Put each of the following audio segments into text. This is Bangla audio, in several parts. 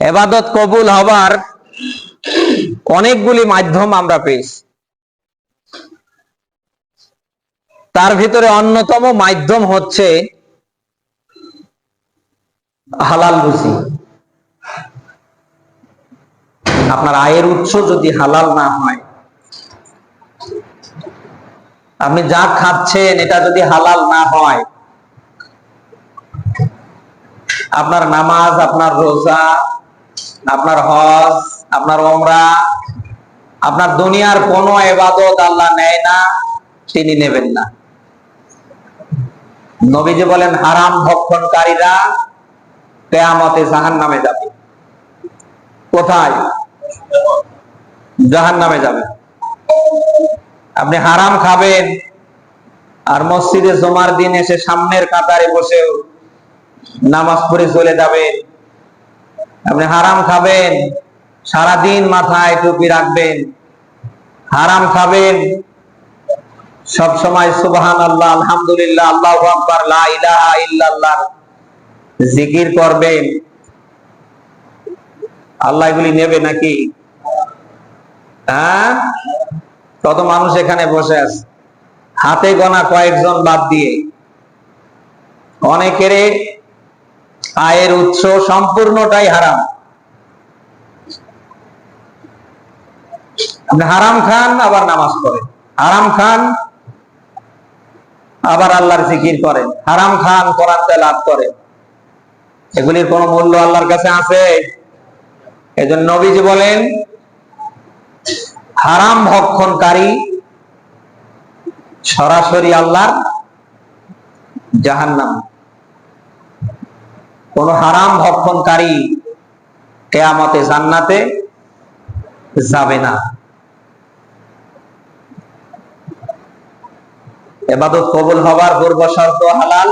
এবাদত কবুল হবার অনেকগুলি মাধ্যম আমরা পেয়েছি। তার ভিতরে অন্যতম মাধ্যম হচ্ছে হালাল রুজি। আপনার আয়ের উৎস যদি হালাল না হয়, আপনি যা খাচ্ছেন এটা যদি হালাল না হয়, আপনার নামাজ, আপনার রোজা আপনার হজ, আপনার ওমরা আপনার দুনিয়ার কোন এবাদত আল্লাহ নেয় না, তিনি নেবেন না। নবীজি বলেন, হারাম ভক্ষণকারীরা কেয়ামতে জাহান নামে যাবে। কোথায়? জাহান নামে যাবে। আপনি হারাম খাবেন, আর মসজিদে জমার দিন এসে সামনের কাতারে বসে নামাজ পড়ে চলে যাবেন। আপনি হারাম খাবেন, সারাদিন মাথায় টুপি রাখবেন, হারাম খাবেন। সব সময় সুবহান আল্লাহ আলহামদুলিল্লাহ, আল্লাহ আকবার ইলাহা ইল্লাল্লাহ জিকির করবেন। আল্লাহ এগুলি নেবে নাকি? হ্যাঁ? কত মানুষ এখানে বসে আছে। হাতে গোনা কয়েকজন বাদ দিয়ে। অনেকের আয়ের উৎস সম্পূর্ণটাই হারাম। হারাম খান, আবার নামাজ পড়েন। হারাম খান, আবার আল্লাহর জিকির করেন। হারাম খান, কোরআন তেলাপ করেন। এগুলির কোন মূল্য আল্লাহর কাছে আছে? এজন্য নবীজি বলেন, হারাম ভক্ষণকারী সরাসরি আল্লাহর জাহান্নাম। কোন হারাম ভক্ষণকারী কেয়ামতে জান্নাতে যাবে না। এবাদত কবুল হবার পূর্ব শর্ত হালাল?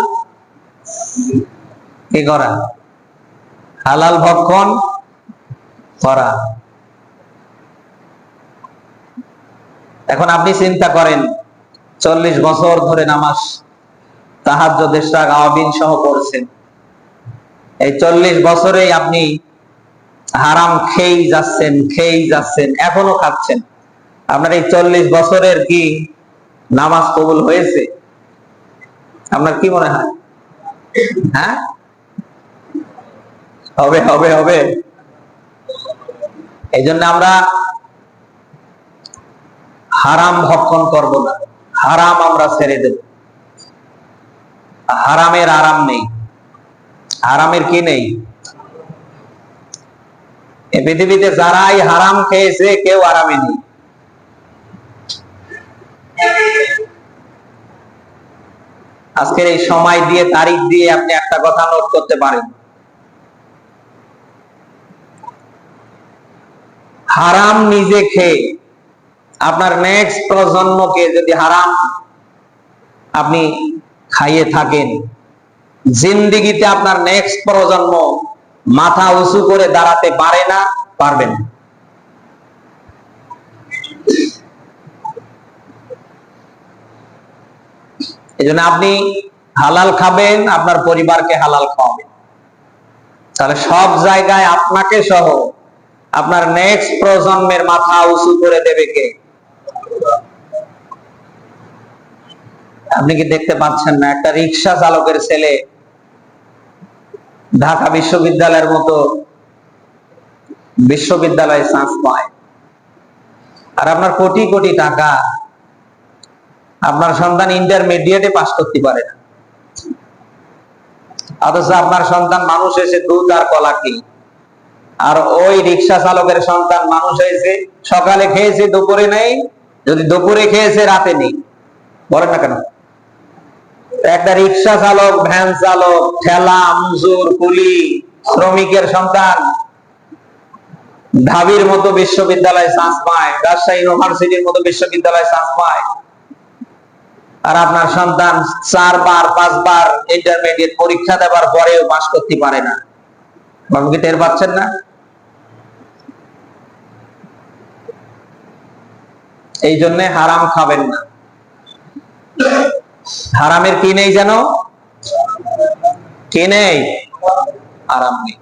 কি করা? হালাল ভক্ষণ করা। এখন আপনি চিন্তা করেন, চল্লিশ বছর ধরে নামাজ তাহার দেশটা আওয়াবিন সহ পড়ছেন। এই চল্লিশ বছরে আপনি হারাম খেয়েই যাচ্ছেন খেয়েই যাচ্ছেন, এখনও খাচ্ছেন। আপনার এই চল্লিশ বছরের কি নামাজ কবুল হয়েছে? আপনার কি মনে হয়? হ্যাঁ? হবে হবে হবে। এই জন্য আমরা হারাম ভক্ষণ করব না। হারাম আমরা ছেড়ে দেব। হারামের আরাম নেই। হারামের কি নেই? পৃথিবীতে যারাই হারাম খেয়েছে, কেউ আরামে নেই। আজকের এই সময় দিয়ে, তারিখ দিয়ে আপনি একটা কথা নোট করতে পারেন। হারাম নিজে খেয়ে, আপনার নেক্সট প্রজন্মকে যদি হারাম আপনি খাইয়ে থাকেন জিন্দিগিতে আপনার নেক্সট প্রজন্ম মাথা উঁচু করে দাঁড়াতে পারে না পারবেন এই জন্য আপনি হালাল খাবেন, আপনার পরিবারকে হালাল খাওয়াবেন। তাহলে সব জায়গায় আপনাকে সহ আপনার নেক্সট প্রজন্মের মাথা উঁচু করে দেবে কে? আপনি কি দেখতে পাচ্ছেন না? একটা রিক্সা চালকের ছেলে ঢাকা বিশ্ববিদ্যালয়ের মতো বিশ্ববিদ্যালয়ে চান্স পায়। আর আপনার কোটি কোটি টাকা আপনার সন্তান ইন্টারমিডিয়েটে পাশ করতে পারে না। অথচ আপনার সন্তান মানুষ এসে দুধ আর কলা কি আর ওই রিক্সা চালকের সন্তান মানুষ হয়েছে, সকালে খেয়েছে, দুপুরে নেই, যদি দুপুরে খেয়েছে, রাতে নেই। বলেন না কেন? একটা রিক্সা চালক, ভ্যান চালক, ঠেলা, মজুর, কুলি, শ্রমিকের সন্তান। ঢাবির মতো বিশ্ববিদ্যালয়ে চান্স পায়, রাজশাহী ইউনিভার্সিটির মতো বিশ্ববিদ্যালয়ে চান্স পায়। আর আপনার সন্তান চারবার, পাঁচবার ইন্টারমিডিয়েট পরীক্ষা দেওয়ার পরেও পাস করতে পারে না। বাবু কি টের পাচ্ছেন না? এই জন্য হারাম খাবেন না। হারামের কি নেই জানো? কি নেই? আরাম নেই।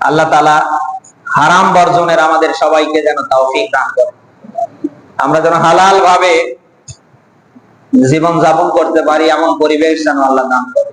আল্লাহ তালা হারাম বর্জনের আমাদের সবাইকে যেন তৌফিক দান করে আমরা যেন হালাল ভাবে জীবন যাপন করতে পারি, এমন পরিবেশ যেন আল্লাহ দান করে